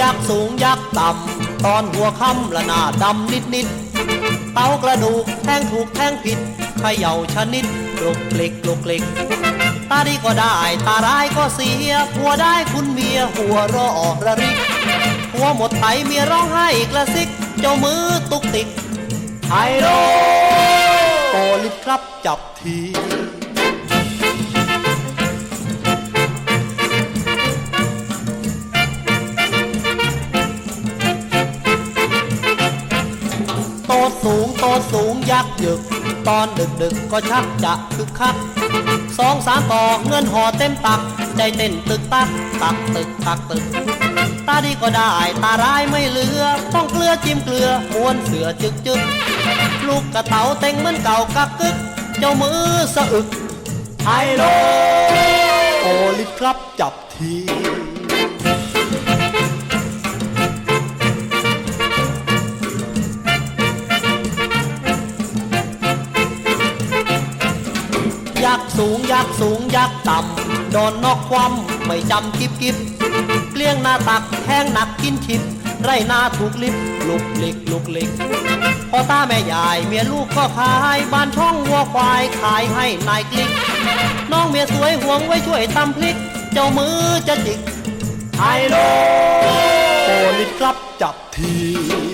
ยักษ์สูงยักษ์ต่ำ ตอนหัวค่ำละหน้าดำนิดนิดเต้ากระดูกแทงถูกแทงผิดเขย่าชนิดกลุกกลิกกลุกกลิกตาดีก็ได้ตาร้ายก็เสียผัวได้คุณเมียหัวรออระริกผัวหมดไถเมียร้องไห้กระซิก เจ้ามือตุกติกไฮโลโปลิสครับจับที โตสูงโตสูงยักษ์ยึก ตอนดึกดึกก็ชักจะคึกคักสองสามต่อเงินห่อเต็มตัก ใจเต้นตึกตักตักตึกตักตึก ตาดีก็ได้ตาร้ายไม่เหลือ ต้องเกลือจิ้มเกลือม้วนเสือจึกจึกลูกกระเต๋าเต็งเหมือนเก่ากักกึก เจ้ามือสะอึกไฮโลโอลิครับจับที ยักษ์สูงยักษ์สูงยักษ์ต่ำโดนนอกความไม่จำกิบกิบเกลี้ยงหน้าตักแห้งหนักกินชิบไรหน้าถูกลิบลุกลิกลุกลิกพ่อตาแม่ยายเมียลูกก็ขายบ้านช่องวัวควายขายให้นายกลิกน้องเมียสวยห่วงไว้ช่วยตำพลิก เจ้ามือจะจิกไฮโลโปลิสครับจับที